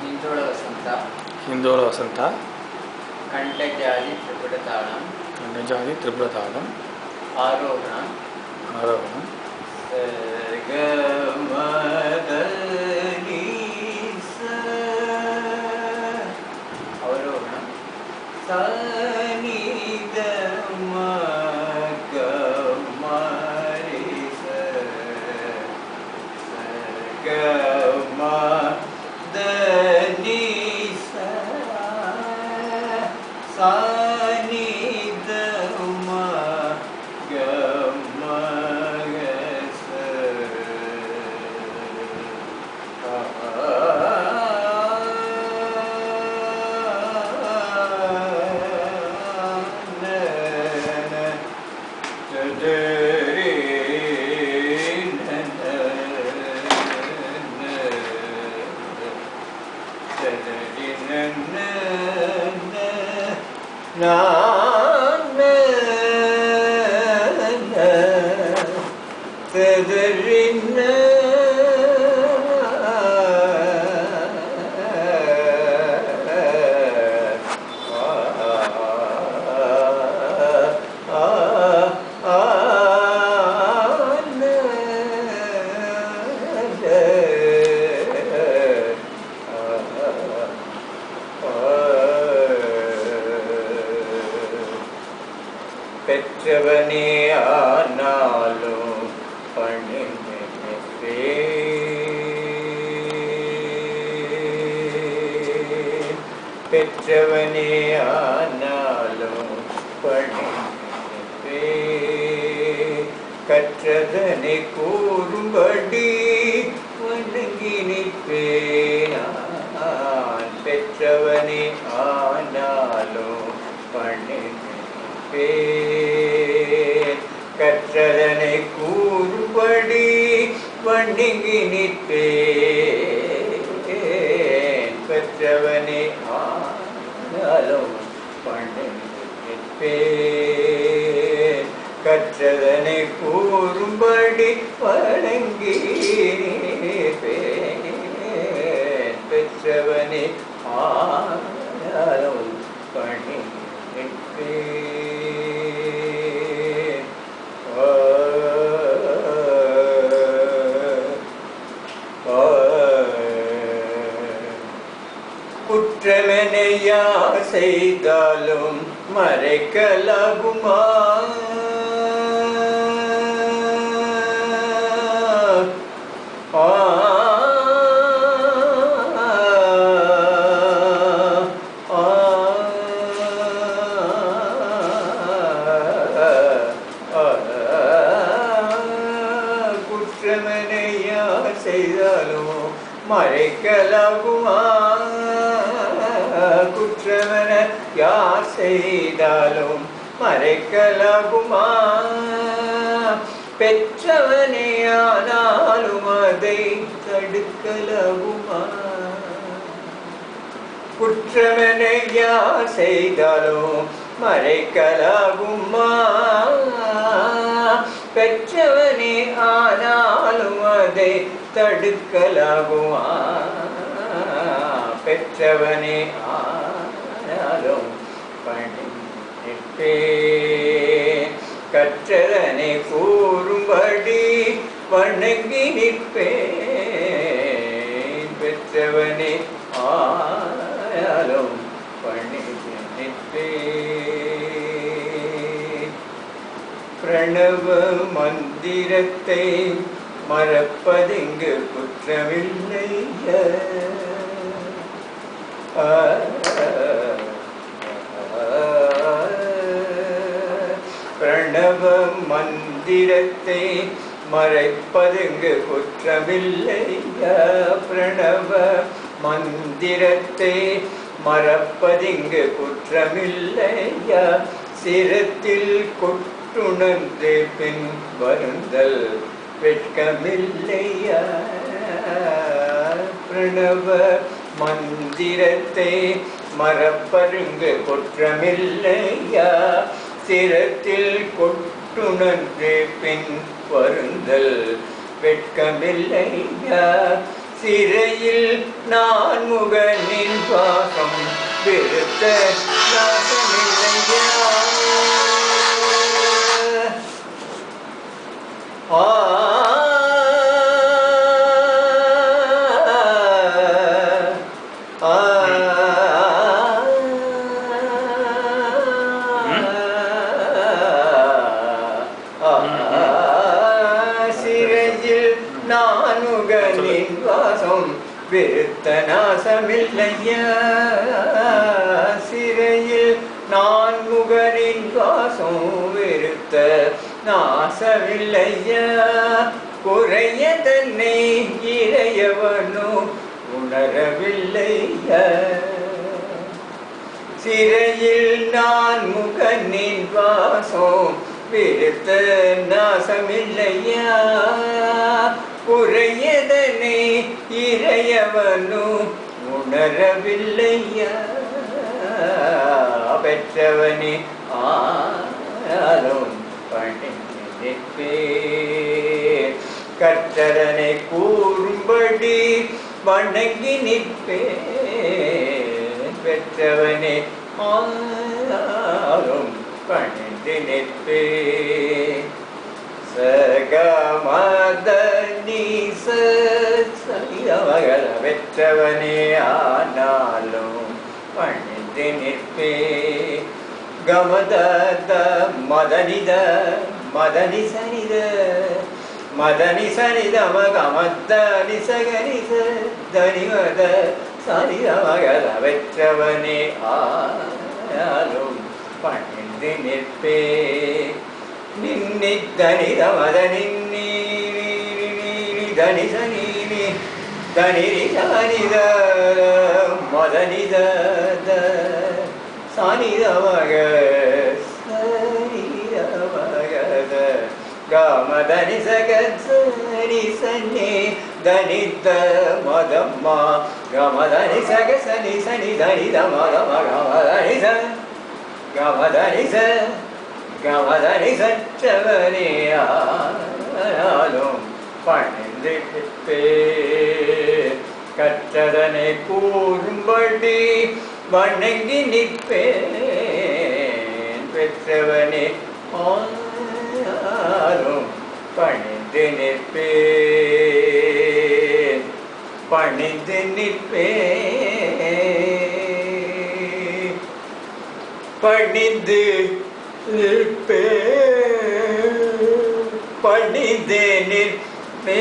రాగం హిందోళ వసంత హిందోళ వసంత కంఠజాతి త్రిపుట తాళం ఖండజాతి త్రిపుర తాళం ఆరోహణం ఆరోహణం అవరోహణం 아. No. பெற்றவனே ஆனாலும் பணிந்தே பெற்றவனே ஆனாலும் பணிந்தே கற்றதனை கூறும்படி வணங்கி நிற்பேன் பெற்றவனே ஆனாலும் பணி பணிந்தேன் வணங்கி நிற்பே பெற்றவனே ஆனாலும் பணிந்து கற்றதனை கூறும்படி வணங்கி நிற்பேன் பெற்றவனே ஆனாலும் பணி நிற்பேன் ஆ, ஆ, குற்றமெனையா செய்தாலும் மறைக்கலாகுமா ஆ, ஆ, குற்றமெனையா செய்தாலும் மறைக்கலாகுமா குற்றமென யார் செய்தாலும் மறைக்கலாகுமா? பெற்றவனே ஆனாலும் அதை தடுக்கலாகுமா? குற்றமெனை யார் செய்தாலும் மறைக்கலாகுமா? பெற்றவனே ஆனாலும் அதை தடுக்கலாகுமா? பெற்றவனே ஆனாலும் பணி நிற்பேன் கற்றதனை கூறும்படி வணங்கி நிற்பேன். பெற்றவனே ஆனாலும் பணி நிற்பேன். பிரணவ மந்திரத்தை மறப்பதெங்கு குற்றமில்லை பிரணவ மந்திரத்தை மறைப்பதுங்கு குற்றமில்லை. பிரணவ மந்திரத்தை மறப்பதிங்கு குற்றமில்லையா சிரத்தில் கொட்டுணர்ந்து பின் வருந்தல் வெட்கமில்லையா பிரணவ மந்திரத்தை மரப்பருங்கு குற்றமில்லையா? சிரத்தில் கொட்டுணர்ந்து பின் வருந்தல் வெட்கமில்லையா? சிறையில் நான் முகனின் பாகம் விருத்த விருத்த நாசமில்லையா? சிறையில் நான் முகனின் காசம் விருத்த நாசமில்லையா? குறைய தன்னை இறையவனும் உணரவில்லையா? சிறையில் நான் முகனின் வாசம் விருத்த நாசமில்லையா? குறையதனை இறையவனும் உணரவில்லையா? பெற்றவனே ஆனாலும் பணிப்பே கற்றரனை கூறும்படி வணங்கி நிற்பே. பெற்றவனே ஆனாலும் பணிந்து நிற்பேன் சகமத நீச சலியமகள பெற்றவனே ஆனாலும் பணிந்து நிற்பே கமத மதனித மதனி சனித மதனி சனித மகமத்த நிசகனிச தனிவத சனிதமகள பெற்றவனே ஆனாலும் பணிந்து நிற்பே నిన్ని దని రమద నిన్ని దని సని దని సనిద మదనిద సనిద మగ సనిద గమదని సగని సన్ని దనిత మదమ్మ గమదని సగ సని సని దని దమ గమ గమదని స గమదని స கமதனி சற்றவனேயாலும் கமதனி கற்றதனை கூறும்படி வணங்கி நிற்பேன். பெற்றவனே ஆனாலும் பணிந்து நிற்பேன். பணிந்து நிற்பேன். பணிந்து நிற்பே பணிந்து நிற்பே